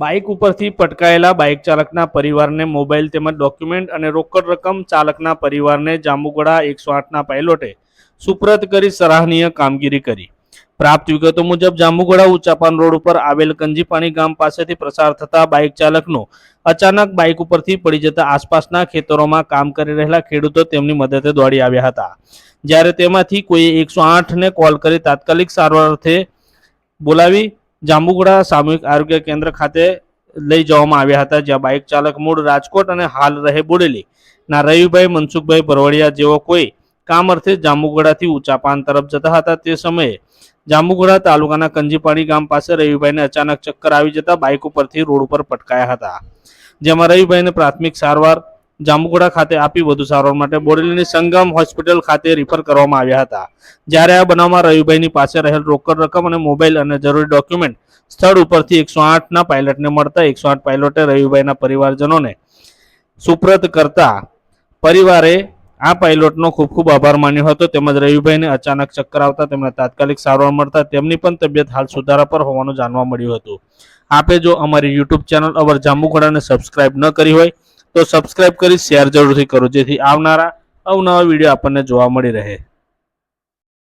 Bike ઉપરથી પટકાયેલા bike ચાલકના પરિવારને mobile તેમજ ડોક્યુમેન્ટ અને રોકડ રકમ ચાલકના પરિવારને જાંબુગોડા એકસો આઠના પાયલોટે સુપ્રત કરી સરાહનીય કામગીરી કરી. પ્રાપ્ત વિગતો મુજબ જાંબુગોડા ઉચાપાન રોડ ઉપર આવેલ કંજીપાણી ગામ પાસેથી પ્રસાર થતા બાઇક ચાલકનો અચાનક બાઇક ઉપરથી પડી જતા આસપાસના ખેતરોમાં કામ કરી રહેલા ખેડૂતો તેમની મદદે દોડી આવ્યા હતા. જ્યારે તેમાંથી કોઈએ એકસો આઠને કોલ કરી તાત્કાલિક સારવાર અર્થે બોલાવી જાંબુગોડા સામૂહિક આરોગ્ય કેન્દ્ર ખાતે લઈ જવામાં આવ્યા હતા, જ્યાં બાઇક ચાલક મૂળ રાજકોટ અને હાલ રહે બોડેલી. ના, રવિભાઈ મનસુખભાઈ ભરવડિયા જેવો કોઈ કામ અર્થે જાંબુગોડાથી ઊંચાપાન તરફ જતા હતા, તે સમયે જાંબુગોડા તાલુકાના કંજીપાણી ગામ પાસે રવિભાઈને અચાનક ચક્કર આવી જતા બાઇક ઉપરથી રોડ ઉપર પટકાયા હતા. જેમાં રવિભાઈને પ્રાથમિક સારવાર જાંબુગોડા ખાતે આપી વધુ સારવાર માટે બોડેલીની સંગમ હોસ્પિટલ ખાતે રિફર કરવામાં આવ્યા હતા. જ્યારે આ બનાવમાં રવિભાઈની પાસે રહેલ રોકડ રકમ અને મોબાઈલ અને જરૂરી ડોક્યુમેન્ટ સ્થળ ઉપરથી એકસો આઠના પાયલટને મળતા એકસો આઠ પાયલોટે રવિભાઈના પરિવારજનોને સુપ્રત કરતા પરિવારે આ પાયલોટનો ખૂબ ખૂબ આભાર માન્યો હતો. તેમજ રવિભાઈને અચાનક ચક્કર આવતા તેમને તાત્કાલિક સારવાર મળતા તેમની પણ તબિયત હાલ સુધારા પર હોવાનું જાણવા મળ્યું હતું. આપે જો અમારી યુટ્યુબ ચેનલ અવર જાંબુઘોડાને સબસ્ક્રાઇબ ન કરી હોય તો સબસ્ક્રાઇબ કરી શેર જરૂરથી કરો જેથી આવનારા અવનવા વીડિયો આપણને જોવા મળી રહે.